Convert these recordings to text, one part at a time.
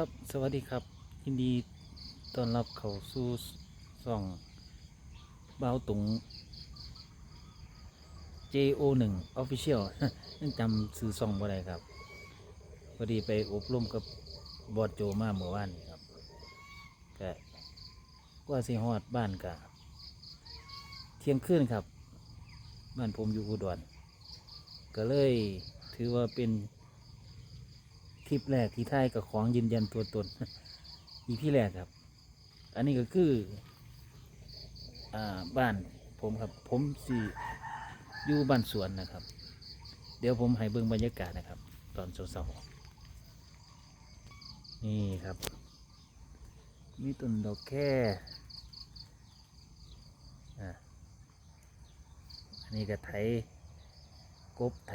ครับสวัสดีครับ ยินดีต้อนรับเข้าสู่ช่องเบาตุง JO1 Official ยังจำซื้อช่องบ่ได้ครับพอดีไปอบรมกับบอดโจมาเมื่อวานนี้ครับก็กว่าสิฮอดบ้านกะเที่ยงคืนครับ บ้านผมอยู่อุดรก็เลยถือว่าเป็น คลิปแรกที่ถ่ายกับของยืนยันตัวตนอีพี่แรกครับ อันนี้ก็คืออ่าบ้านผมครับ ผมสิอยู่บ้านสวนนะครับ เดี๋ยวผมให้เบิ่งบรรยากาศนะครับ ตอนเช้าๆนี่ครับมีต้นดอกแค่อันนี้ก็ไถกบไถ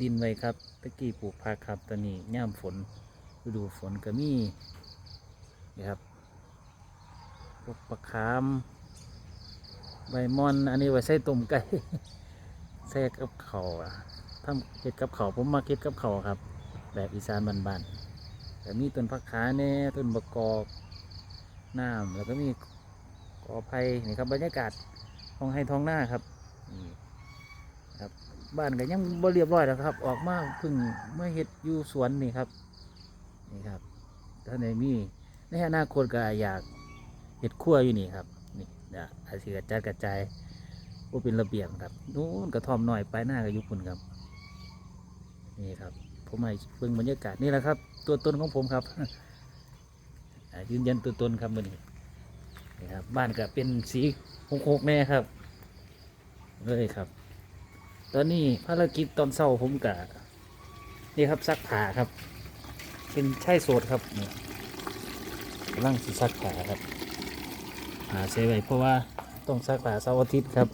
ดินไว้ครับตะกี้ปลูกผักครับตอนนี้ย่ามฝนฤดูฝนก็มีนี่ครับพวกปลาคามใบมอน อันนี้ไว้ใส่ต้มไก่ใส่กับเขาวทำเก็ดกับเขาวผมมาเก็ดกับเขาวครับ แบบอีสานบ้านๆแต่มีต้นผักขาแน่ต้นบะกอกน้ำแล้วก็มีกอไผ่นี่ครับบรรยากาศท้องให้ท้องหน้าครับนี่ครับ บ้านก็ยังบ่เรียบร้อยนะครับ ออกมาเพิ่งเมื่อเฮ็ดอยู่สวนนี่ครับ นี่ครับท่านในมีในอนาคตก็อยากเฮ็ดครัวอยู่นี่ครับ นี่นะอาชีพกระจัดกระจายว่าเป็นระเบียบครับนู้นกระท่อมหน่อยปลายหน้าก็ยุพุ่นครับ นี่ครับผมให้เบิ่งบรรยากาศนี่แหละครับ ตัวตนของผมครับยืนยันตัวตนครับมื่อนี้นี่ครับ บ้านก็เป็นสีหกๆแน่ครับเลยครับ ตอนนี้ภารกิจตอนเช้าผมกะนี่ครับซักผ้าครับ เป็นชายโสดครับนี่กำลังสิซักผ้าครับหาเซไว้เพราะว่าต้องซักผ้าเสาร์อาทิตย์ครับ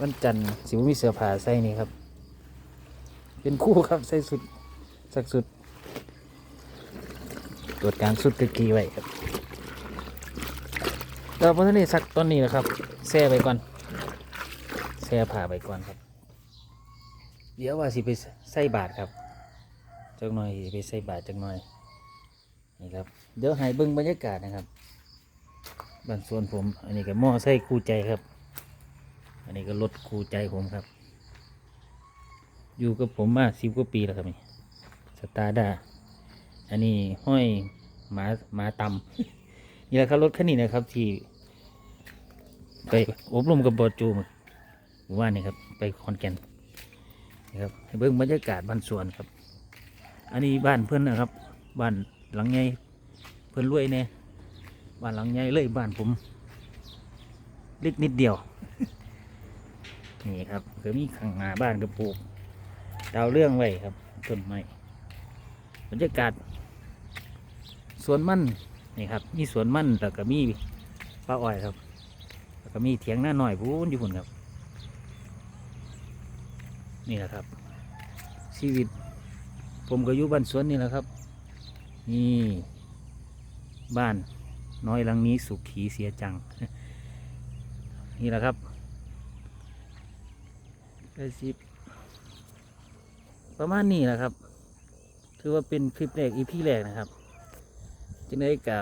วันจันทร์สิวมีเสื้อผ้าใส่นี่ครับ เป็นคู่ครับใส่สุดซักสุด ตรวจการสุดตะกี้ไว้ครับเราพอท่านนี้ซักตอนนี้นะครับแช่ไว้ก่อนแช่ผ้าไว้ก่อนครับ ดี๋ยวว่าสิไปใส่บาทครับจักหน่อยสิไปใส่บาทจักหน่อยนี่ครับเดี๋ยวให้เบิ้งบรรยากาศนะครับบานสวนผม อันนี้ก็หม้อใส่คู่ใจครับ อันนี้ก็รถคู่ใจผมครับ อยู่กับผมมาสิบกว่าปีแล้วครับนี่สตาร์ด้าอันนี้ห้อยหมาหมาตำนี่แหละครับรถคันนี้นะครับที่ไปอบรมกับบอจูมาหมู่านนี่ครับ ไปคอนแก่น นะครับให้เบิ่งบรรยากาศบ้านสวนครับ อันนี้บ้านเพื่อนนะครับ บ้านหลังใหญ่เพื่อนรวยเนี่ยบ้านหลังใหญ่เลยบ้านผมเล็กนิดเดียว นี่ครับก็มีข้างหน้าบ้านกระปลูกดาวเรื่องไว้ครับต้นไม้บรรยากาศสวนมั่นนี่ครับ มีสวนมั่นแล้วก็มีปลาอ้อยครับแล้วก็มีเถียงหน้าหน่อยพูนอยู่พุ่นครับ นี่แหละครับ ชีวิต ผมก็อยู่บ้านสวนนี่แหละครับ นี่บ้านน้อยหลังนี้สุขขีเสียจัง นี่แหละครับก็สิประมาณนี้แหละครับ ถือว่าเป็นคลิปแรกอีพีแรกนะครับจังได้กะ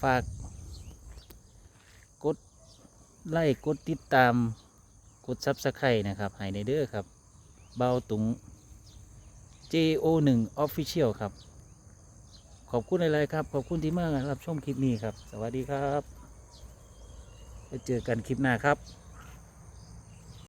ฝาก กด ไลค์กดติดตาม กดซับสไครต์นะครับให้ในเด้อครับ เบาตุง JO1 Official ครับ ขอบคุณอะไรครับ ขอบคุณที่มารับชมคลิปนี้ครับ สวัสดีครับ ไปเจอกันคลิปหน้าครับ